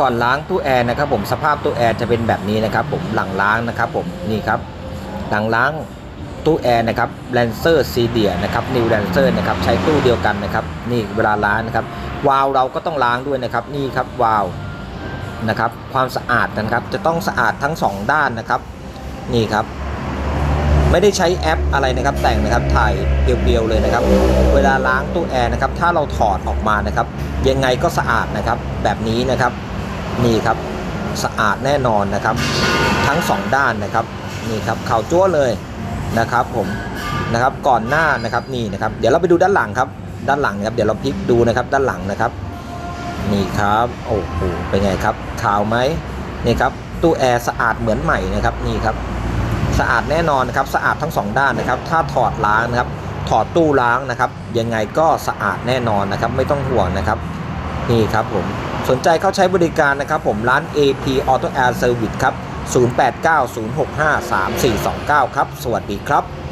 ก่อนล้างตู้แอร์นะครับผมสภาพตู้แอร์จะเป็นแบบนี้นะครับผมหลังล้างนะครับผมนี่ครับหลังล้างตู้แอร์นะครับแลนเซอร์ซีเดียนะครับนิวแลนเซอร์นะครับใช้ตู้เดียวกันนะครับนี่เวลาล้างนะครับวาล์วเราก็ต้องล้างด้วยนะครับนี่ครับวาล์วนะครับความสะอาดนะครับจะต้องสะอาดทั้งสองด้านนะครับนี่ครับไม่ได้ใช้แอปอะไรนะครับแต่งนะครับถ่ายเปียวๆเลยนะครับ เวลาล้างตู้แอร์นะครับถ้าเราถอดออกมานะครับยังไงก็สะอาดนะครับแบบนี้นะครับ นี่ครับสะอาดแน่นอนนะครับ ทั้งสองด้านนะครับนี่ครับข่าวจั่วเลยนะครับผมนะครับก่อนหน้านะครับนี่นะครับ เดี๋ยวเราไปดูด้านหลังครับ ด้านหลังนะครับเดี๋ยวเราพลิกดูนะครับด้านหลังนะครับนี่ครับโอ้โหเป็นไงครับขาวไหมนี่ครับตู้แอร์สะอาดเหมือนใหม่นะครับนี่ครับสะอาดแน่นอนนะครับสะอาดทั้งสองด้านนะครับ ถ้าถอดล้างนะครับ ถอดตู้ล้างนะครับ ยังไงก็สะอาดแน่นอนนะครับ ไม่ต้องห่วงนะครับ นี่ครับผม สนใจเข้าใช้บริการนะครับผมร้าน AP Auto Air Service ครับ 0890653429 ครับ สวัสดีครับ